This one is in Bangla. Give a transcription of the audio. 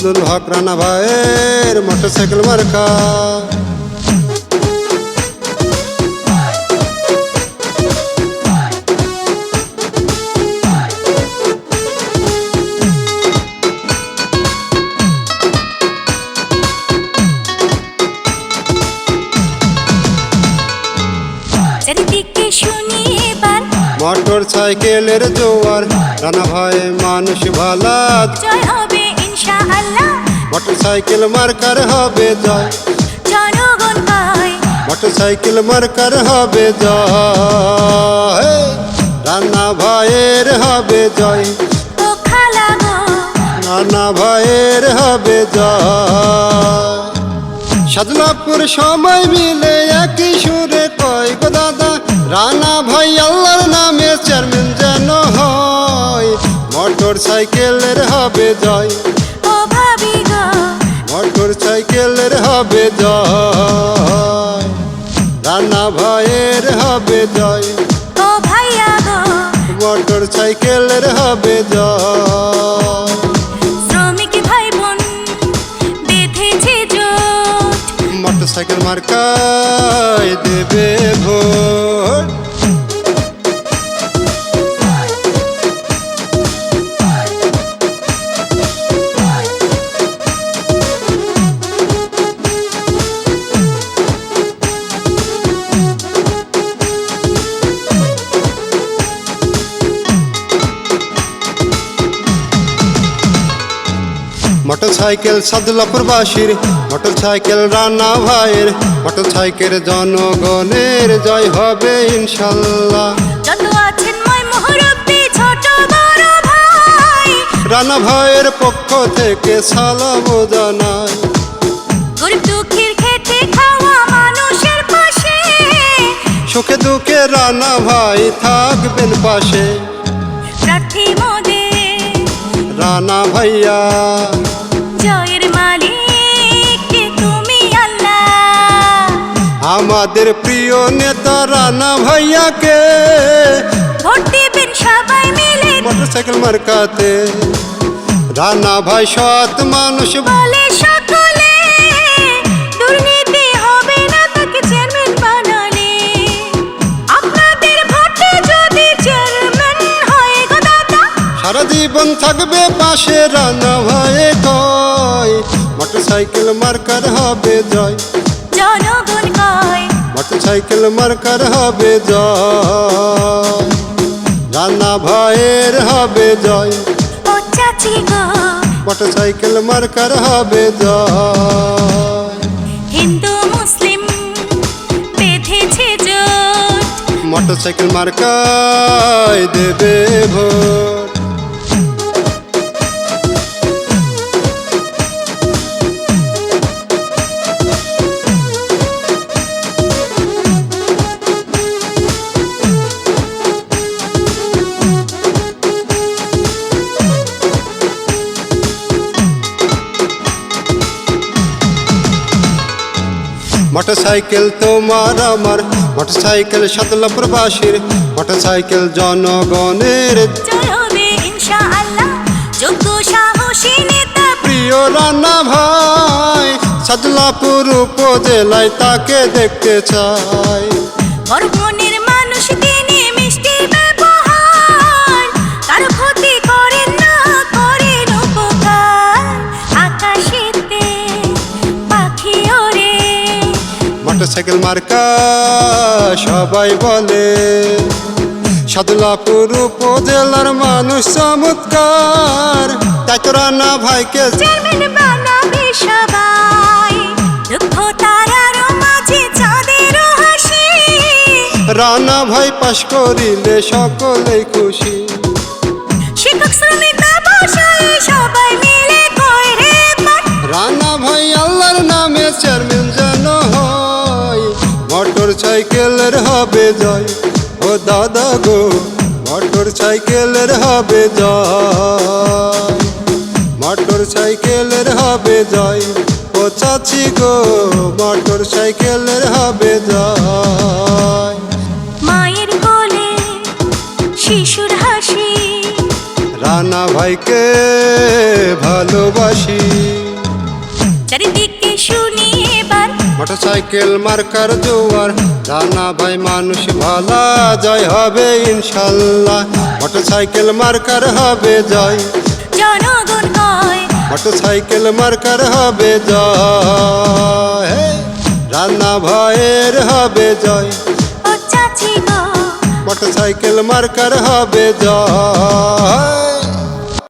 ফজলুল হক রানা ভাইয়ের মোটরসাইকেল মার্কা। মোটর সাইকেলের জোয়ার রানা ভাই মানুষ ভালা জয় হবে মোটর সাইকেল মার্কার হবে জয়। জনগণ পায় মোটর সাইকেল মার্কার হবে জয়। রানা ভাইয়ের হবে জয়। রানা ভাইয়ের হবে জয়। সাদলাপুর সময় মিলে একই সুরে কয় গো দাদা। রানা ভাই আল্লাহর নামে চেয়ারম্যান যেন হয়। মোটর সাইকেলের হবে জয়। সাইকেলের হবে জয়। রানা ভাইয়ের হবে জয়। ও ভাইয়া গো। মোটর সাইকেলের হবে জয়। শ্রমিক ভাই বোন বেঁধেছে জোট। মোটর সাইকেল মার্কায় দেবে ভোট। মোটর সাইকেল সাদুল্লাপুর বাসির মোটর সাইকেল রানা ভাইয়ের মোটর সাইকেল জনগণের জয় হবে ইনশাল্লাহ। রানা ভাইয়ের পক্ষ থেকে সালাম পাশে। সুখে দুঃখে রানা ভাই থাকবেন পাশে। রানা ভাইয়া আমাদের প্রিয় নেতা রানা ভাইয়াকে? ভোট দিবেন সবাই মিলে। Motor cycle মার্কাতে। রানা ভাই সৎ মানুষ। বলে সকলে দুর্নীতি হবে না তাকে চেয়ারম্যান বানালে। আপনাদের ভোটে যদি চেয়ারম্যান হয় গো দাদা। সারা জীবন থাকবে পাশে রানা ভাই কয় মোটর সাইকেল মার্কার হবে জয়। জনগণ কয় মোটর সাইকেল মার্কার হবে জয়। রানা ভাইয়ের হবে জয়। ও চাচি গো মোটর সাইকেল মার্কার হবে জয়। হিন্দু মুসলিম বেঁধেছে জোট। মোটর সাইকেল মার্কায় দেবে ভোট। মোটর সাইকেল তোমার আমার মোটরসাইকেল সাইকেল প্রবাসীর মোটরসাইকেল মোটর সাইকেল জনগণের। জয় ইনশাআল্লাহ যোগ্য সাহসী নেতা। প্রিয় রান্না ভাই সাদলাপুর উপজেলায় তাকে দেখতে চাই। মানুষ তিনি মোটর সাইকেল মার্কা সবাই বলে সাদুলাপুর উপজেলার মানুষ চমৎকার। তাই তো রান্না ভাইকে রানা ভাই পাশ করিলে সকলেই খুশি। শিক্ষক শ্রমিক সবাই মিলে রানা ভাই আল্লাহর নামে চেয়ারম্যান সাইকেলের হবে জয়। ও দাদা গো মোটর সাইকেলের হবে জয়। মোটর সাইকেলের হবে জয়। ও চাচি গো মোটর সাইকেলের হবে জয়। মায়ের কোলে শিশুর হাসি। রানা ভাইকে ভালোবাসি। চারিদিকে শুনি এবার মোটর সাইকেল মার্কার জোয়ার। দানা ভাই মানুষ ভালা জয় হবে ইনশাল্লাহ। মোটর সাইকেল মার্কার হবে জয়। জনগণ কয় মোটর সাইকেল মার্কার হবে জয়। রান্না রানা ভাইয়ের হবে জয়। ও চাচি গো মোটর সাইকেল মার্কার হবে জয়।